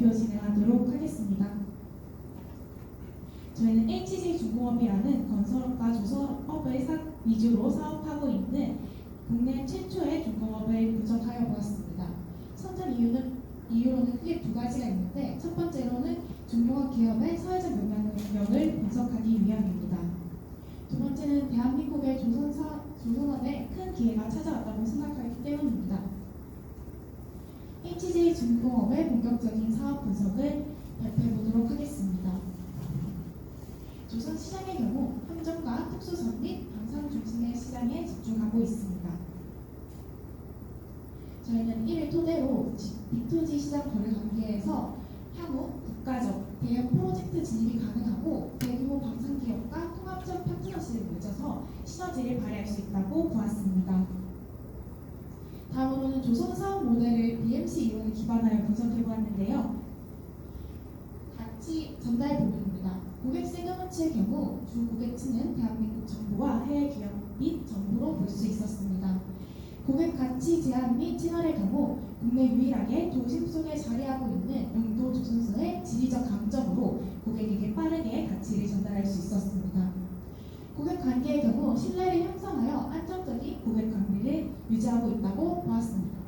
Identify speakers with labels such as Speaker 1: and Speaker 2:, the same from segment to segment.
Speaker 1: 발표 진행하도록 하겠습니다. 저희는 HJ 중공업이라는 건설업과 조선업을 사- 위주로 사업하고 있는 국내 최초의 중공업을 분석하여 보았습니다. 선정 이유는 이유로는 크게 두 가지가 있는데 첫 번째로는 중공업 기업의 사회적 영향력을 분석하기 위함입니다. 두 번째는 대한민국의 조선사, 조선업에 큰 기회가 찾아왔다고 생각하기 때문입니다. HJ 중공업의 본격적인 사업 분석을 발표해 보도록 하겠습니다. 조선 시장의 경우 함정과 특수선 및 방산 중심의 시장에 집중하고 있습니다. 저희는 이를 토대로 B2G 시장 거래 관계에서 향후 국가적 대형 프로젝트 진입이 가능하고 대규모 방산 기업과 통합적 파트너십을 맺어서 시너지를 발휘할 수 있다고 보았습니다. 다음으로는 조선 사업 모델을 BMC 이론에 기반하여 분석해 보았는데요. 가치 전달 부분입니다. 고객 세그먼트의 경우 주 고객층은 대한민국 정부와 해외 기업 및 정부로 볼 수 있었습니다. 고객 가치 제한 및 채널의 경우 국내 유일하게 도심 속에 자리하고 있는 영도 조선소의 지리적 강점으로 고객에게 빠르게 가치를 전달할 수 있었습니다. 고객 관계의 경우 신뢰를 형성하여 안정적인 고객 관계를 유지하고 있다고 보았습니다.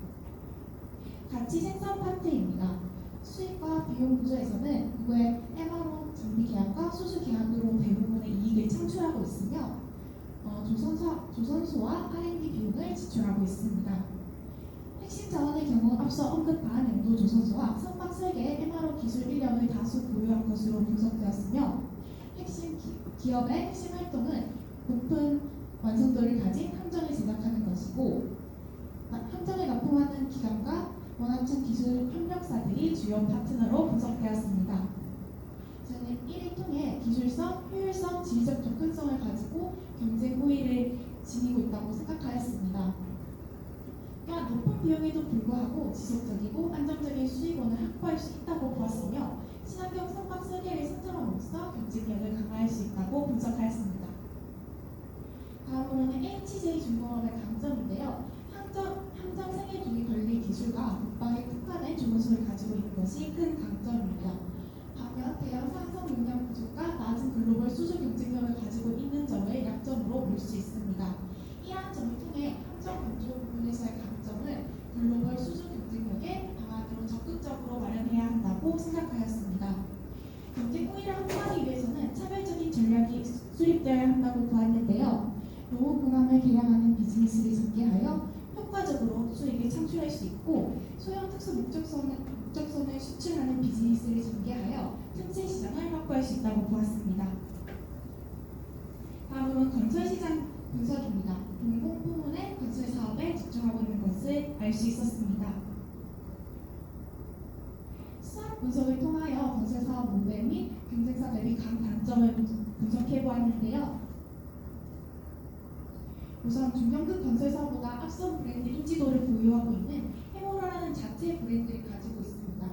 Speaker 1: 가치 생산 파트입니다. 수익과 비용 구조에서는 국외 MRO 장비 계약과 수주 계약으로 대부분의 이익을 창출하고 있으며 어, 조선사, 조선소와 R&D 비용을 지출하고 있습니다. 핵심 자원의 경우 앞서 언급한 영도 조선소와 선박 설계 MRO 기술 인력을 다수 보유한 것으로 분석되었으며 핵심 기, 기업의 핵심 활동은 높은 완성도를 가진 함정을 제작하는 것이고 아, 함정을 납품하는 기관과 원합천 기술 협력사들이 주요 파트너로 분석되었습니다. 저는 이를 통해 기술성, 효율성, 지리적 접근성을 가지고 경쟁 우위를 지니고 있다고 생각하였습니다. 또한 높은 비용에도 불구하고 지속적이고 안정적인 수익원을 확보할 수 있다고 보았으며 친환경 선박 설계를 선점함으로써 경쟁력을 강화할 수 있다고 분석하였습니다. 다음으로는 HJ 중공업의 강점인데요. 함정, 함정 생애 중에 걸릴 기술과 국방에 특화된 조선소를 가지고 있는 것이 큰 강점입니다. 반면 대형 상성 용량 부족과 낮은 글로벌 수주 경쟁력을 가지고 있는 점을 약점으로 볼 수 있습니다. 이러한 점을 통해 함정 건조 부분에서의 강점을 글로벌 수주 경쟁력의 방안으로 적극적으로 마련해야 한다고 생각하였습니다. 경쟁 우위를 확보하기 위해서는 차별적인 전략이 수립되어야 한다고 보았는데요. 노후 공항을 개량하는 비즈니스를 전개하여 효과적으로 수익을 창출할 수 있고 소형 특수 목적선을, 목적선을 수출하는 비즈니스를 전개하여 틈새 시장을 확보할 수 있다고 보았습니다. 다음으로는 건설 시장 분석입니다. 공공 부문의 건설 사업에 집중하고 있는 것을 알 수 있었습니다. 수학 분석을 통하여 건설 사업 모델 및 경쟁사 대비 강단점을 분석해 보았는데요. 우선 중견급 건설사보다 앞선 브랜드 인지도를 보유하고 있는 가지고 있습니다.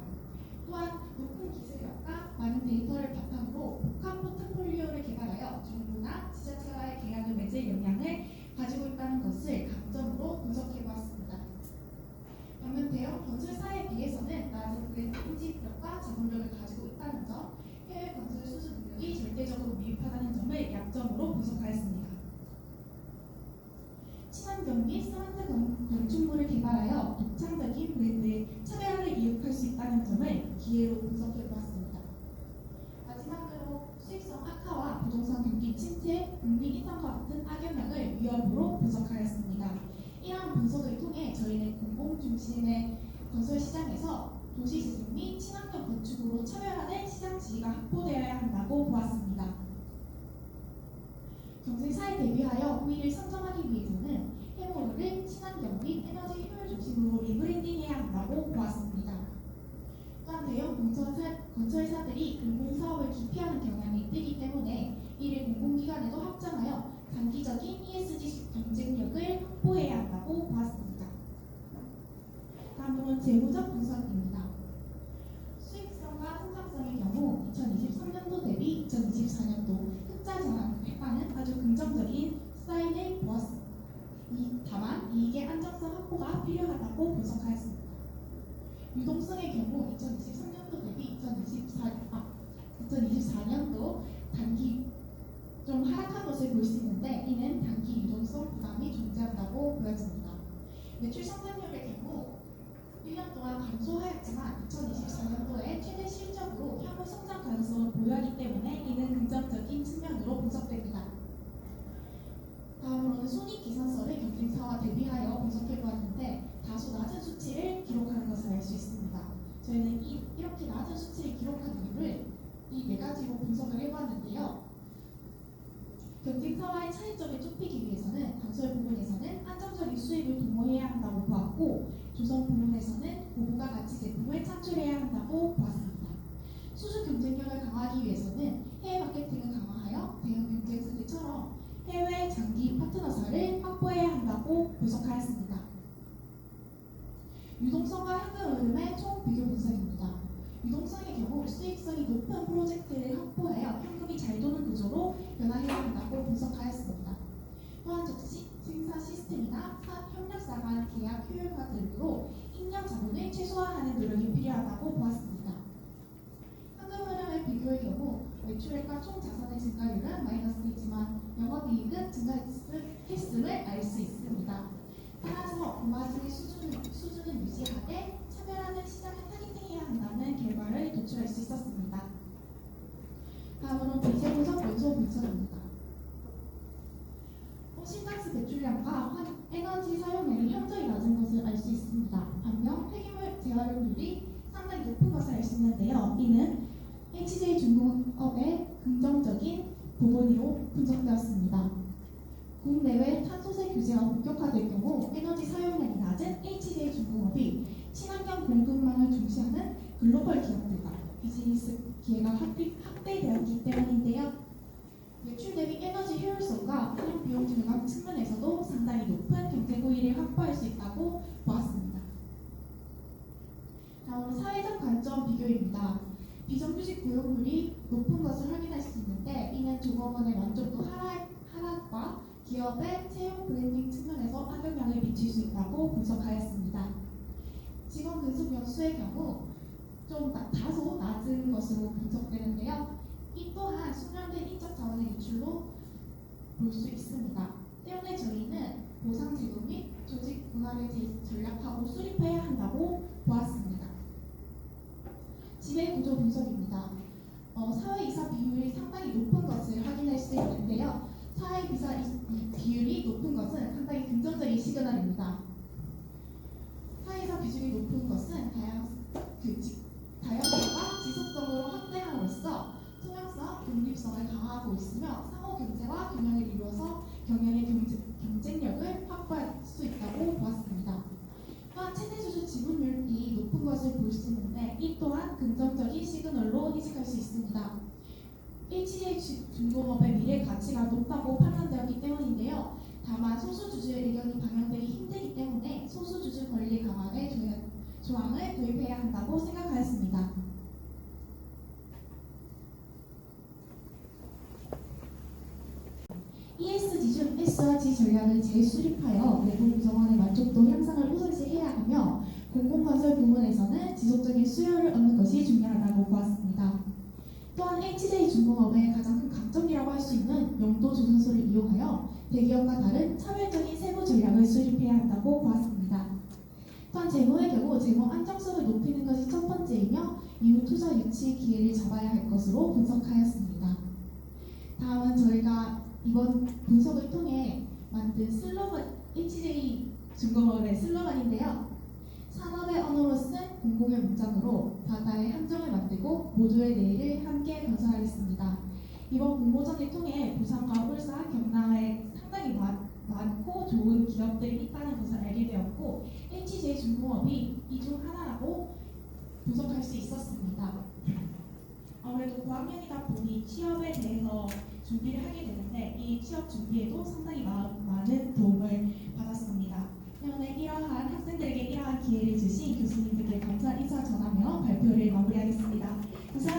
Speaker 1: 또한 높은 기술력과 많은 데이터를 바탕으로 복합 포트폴리오를 개발하여 정부나 지자체와의 계약을 맺을 역량을 가지고 있다는 것을 강점으로 분석해 보았습니다. 반면 대형 건설사에 비해서는 낮은 브랜드 인지력과 자본력을 가지고 있다는 점, 해외 건설 수주 능력이 절대적으로 미흡하다는 점을 약점으로 분석하였습니다. 친환경 및 스마트 건- 건축물을 개발하여 독창적인 브랜드의 차별화를 이룩할 수 있다는 점을 기회로 분석해 보았습니다. 마지막으로 수익성 악화와 부동산 경기 침체, 금리 인상과 같은 악영향을 위협으로 분석하였습니다. 이러한 분석을 통해 저희는 공공 중심의 건설 시장에서 도시 재생 및 친환경 건축으로 차별화된 시장 지위가 확보되어야 한다고 보았습니다. 경쟁사에 대비 하여 우위를 선점 필요하다고 분석하였습니다. 유동성의 경우 2023년도 대비 2024, 아, 2024년도 단기 좀 하락한 것을 볼 수 있는데 이는 단기 유동성 부담이 존재한다고 보여집니다. 매출 성장률의 경우 1년 동안 감소하였지만 2024년도에 최대 실적으로 향후 성장 가능성을 보유하기 때문에 이는 긍정적인 측면으로 분석됩니다. 다음으로는 손익 기산서를 경쟁사와 대비하여 분석해보았습니다. 소 낮은 수치를 기록하는 것을 알 수 있습니다. 저희는 이, 이렇게 낮은 수치를 기록한 이유를 이 네 가지로 분석을 해보았는데요. 경쟁사와의 차이점을 좁히기 위해서는 건설 부분에서는 안정적인 수익을 도모해야 한다고 보았고 조선 부문에서는 고부가 가치 제품을 창출해야 한다고 보았습니다. 수주 경쟁력을 강화하기 위해서는 해외 마케팅을 강화하여 대형 경쟁사들처럼 해외 장기 파트너사를 확보해야 한다고 분석하였습니다. 유동성과 현금 흐름의 총 비교 분석입니다. 유동성의 경우 수익성이 높은 프로젝트를 확보하여 현금이 잘 도는 구조로 변화해야 한다고 분석하였습니다. 또한 적시 생산 시스템이나 사업 협력사 간 계약 효율화 등으로 인력 자본을 최소화하는 노력이 필요하다고 보았습니다. 현금 흐름의 비교의 경우 매출액과 총 자산의 증가율은 마이너스이지만 영업이익은 증가했음을 알 수 있습니다. 따라서 고마진의 수준을, 수준을 유지하되 차별화된 시장을 타겟팅해야 한다는 결과를 도출할 수 있었습니다. 다음으로 비제 분석 원소 분석입니다. 호신가스 배출량과 환- 에너지 사용량이 현저히 낮은 것을 알 수 있습니다. 반면 폐기물 재활용률이 상당히 높은 것을 알 수 있는데요. 이는 HJ 중공업의 긍정적인 부분으로 분석되었습니다. 국내외 탄소세 규제가 본격화될 경우 에너지 사용량이 낮은 HJ 중공업이 친환경 공급망을 중시하는 글로벌 기업들과 비즈니스 기회가 확대, 확대되었기 때문인데요. 매출 대비 에너지 효율성과 활용 비용 절감 측면에서도 상당히 높은 경쟁 우위를 확보할 수 있다고 보았습니다. 다음으로 사회적 관점 비교입니다. 비정규직 고용률이 높은 것을 확인할 수 있는데 이는 조합원의 만족도 하락, 하락과 기업의 채용 브랜딩 측면에서 악영향을 미칠 수 있다고 분석하였습니다. 직원 근속 연수의 경우 좀 나- 다소 낮은 것으로 분석되는데요. 이 또한 숙련된 인적 자원의 유출로 볼 수 있습니다. 때문에 저희는 보상 제도 및 조직 문화를 제- 전략하고 수립해야 한다고 보았습니다. 지배 구조 분석입니다. 어, 사회 이사 비율이 상당히 높은 것을 확인할 수 있는데요. 사회 이사 비율이 높은 것은 상당히 긍정적인 시그널입니다. 사회 이사 비율이 높은 것은 다양 그 지- 다양성과 지속적으로 확대함으로써 투명성, 독립성을 강화하고 있으며 상호 경제와 균형을 이루어서 경영의 경제, 경쟁력을 확보할 수 있다고 보았습니다. 또한 최대 주주 지분율이 높은 것을 볼 수 있는데 이 또한 긍정적인 시그널로 해석할 수 있습니다. HDH 중공업의 미래 가치가 높다고 판단되었기 때문인데요. 다만 소수 주주의 의견이 반영되기 힘들기 때문에 소수 주주 권리 강화의 조- 조항을 도입해야 한다고 생각하였습니다. ESG 중 전략을 재수립하여 내부 구성원의 만족도 향상을 우선시해야 하며 공공건설 부문에서는 지속적인 수요를 얻는 것이 중요하다고 보았습니다. 또한 HJ 중공업의 가장 큰 강점이라고 할 수 있는 용도 조선소를 이용하여 대기업과 다른 차별적인 세부 전략을 수립해야 한다고 보았습니다. 또한 재무의 경우 재무 안정성을 높이는 것이 첫 번째이며 이후 투자 유치 기회를 잡아야 할 것으로 분석하였습니다. 다음은 저희가 이번 분석을 통해 만든 슬로건 HJ 중공업의 슬로건인데요. 산업의 언어로 쓴 공공의 문장으로 바다의 함정을 만들고 모두의 내일을 함께 건설하겠습니다. 이번 공모전을 통해 부산과 울산, 경남에 상당히 많, 많고 좋은 기업들이 있다는 것을 알게 되었고 HJ 중공업이 이 중 하나라고 분석할 수 있었습니다. 아무래도 고학년이다 보니 취업에 대해서 준비를 하게 되는데 이 취업 준비에도 상당히 마- 많은 도움을 받았습니다. 때문에 이러한 학생들에게 이러한 기회를 주신 교수님들께 감사 인사 전하며 발표를 마무리하겠습니다. 감사합니다.